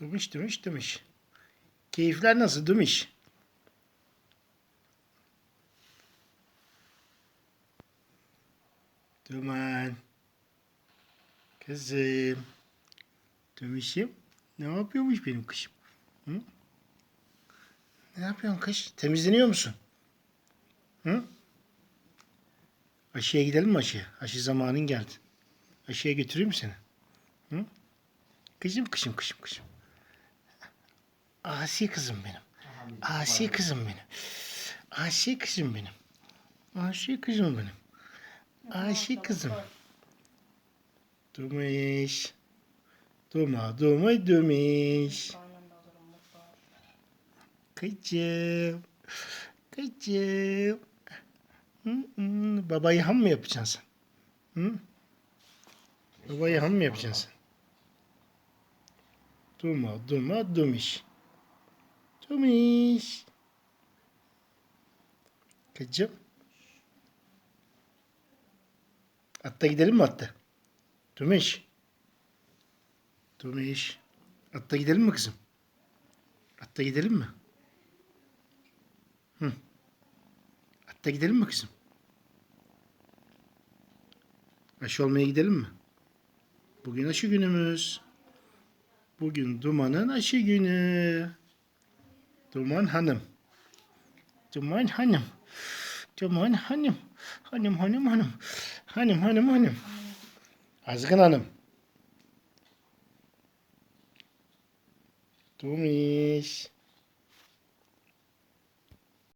Durmuş durmuş durmuş. Keyifler nasıl durmuş? Duman. Kızım. Durmuşum. Ne yapıyormuş benim kışım? Hı? Ne yapıyorsun kış? Temizleniyor musun? Hı? Aşıya gidelim mi aşıya? Aşı zamanın geldi. Aşıya götüreyim mi seni? Hı? Kızım kışım kışım kışım. Asi kızım benim. Asi kızım benim. Asi kızım benim. Asi kızım benim. Asi kızım. Durmuş. Durma, durma, durmuş. Kızım. Kızım. Hı hı. Babayı ham mı yapacaksın sen? Hı? Babayı ham mı yapacaksın sen? Durma, durma, durmuş. Durmuş. Kızım. Atta gidelim mi atta? Durmuş. Durmuş. Atta gidelim mi kızım? Atta gidelim mi? Hı. Atta gidelim mi kızım? Aşı olmaya gidelim mi? Bugün aşı günümüz. Bugün Duman'ın aşı günü. Duman Hanım. Duman Hanım. Duman Hanım. Hanım hanım hanım. Hanım hanım hanım. Azgın Hanım. Dumiş.